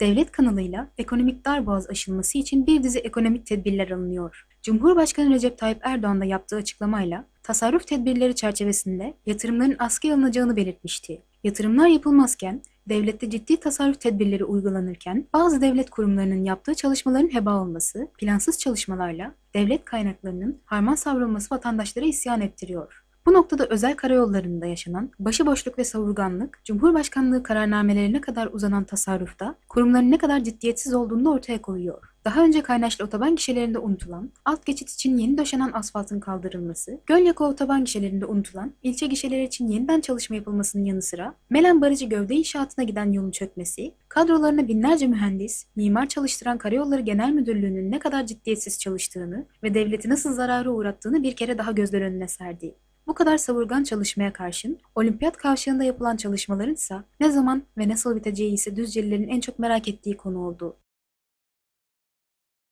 devlet kanalıyla ekonomik darboğaz aşılması için bir dizi ekonomik tedbirler alınıyor. Cumhurbaşkanı Recep Tayyip Erdoğan da yaptığı açıklamayla tasarruf tedbirleri çerçevesinde yatırımların askıya alınacağını belirtmişti. Yatırımlar yapılmazken, devlette ciddi tasarruf tedbirleri uygulanırken bazı devlet kurumlarının yaptığı çalışmaların heba olması, plansız çalışmalarla devlet kaynaklarının harman savrulması vatandaşlara isyan ettiriyor. Bu noktada özel karayollarında yaşanan başıboşluk ve savurganlık, Cumhurbaşkanlığı kararnamelerine kadar uzanan tasarrufta kurumların ne kadar ciddiyetsiz olduğunu ortaya koyuyor. Daha önce Kaynaşlı otoban gişelerinde unutulan, alt geçit için yeni döşenen asfaltın kaldırılması, Gölyaka otoban gişelerinde unutulan, ilçe gişeleri için yeniden çalışma yapılmasının yanı sıra, Melen Barajı gövde inşaatına giden yolun çökmesi, kadrolarına binlerce mühendis, mimar çalıştıran Karayolları Genel Müdürlüğü'nün ne kadar ciddiyetsiz çalıştığını ve devleti nasıl zarara uğrattığını bir kere daha gözler önüne serdi. Bu kadar savurgan çalışmaya karşın olimpiyat kavşağında yapılan çalışmaların ise ne zaman ve nasıl biteceği ise Düzcelilerin en çok merak ettiği konu oldu.